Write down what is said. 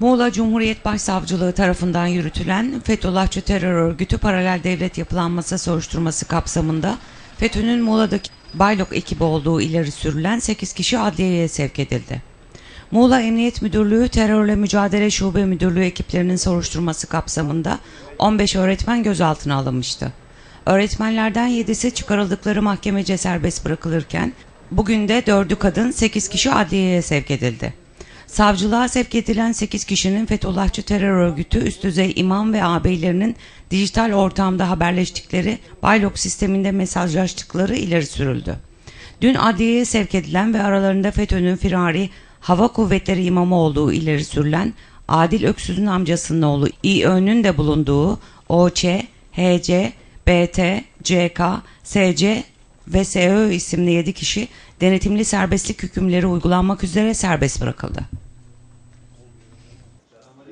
Muğla Cumhuriyet Başsavcılığı tarafından yürütülen Fethullahçı terör örgütü paralel devlet yapılanması soruşturması kapsamında FETÖ'nün Muğla'daki Baylok ekibi olduğu ileri sürülen 8 kişi adliyeye sevk edildi. Muğla Emniyet Müdürlüğü Terörle Mücadele Şube Müdürlüğü ekiplerinin soruşturması kapsamında 15 öğretmen gözaltına alınmıştı. Öğretmenlerden 7'si çıkarıldıkları mahkemece serbest bırakılırken bugün de 4'ü kadın 8 kişi adliyeye sevk edildi. Savcılığa sevk edilen 8 kişinin Fethullahçı terör örgütü üst düzey imam ve ağabeylerinin dijital ortamda haberleştikleri Baylok sisteminde mesajlaştıkları ileri sürüldü. Dün adliyeye sevk edilen ve aralarında FETÖ'nün firari hava kuvvetleri imamı olduğu ileri sürülen Adil Öksüz'ün amcasının oğlu İÖ'nün de bulunduğu OÇ, HC, BT, CK, SC ve SÖ isimli 7 kişi denetimli serbestlik hükümleri uygulanmak üzere serbest bırakıldı.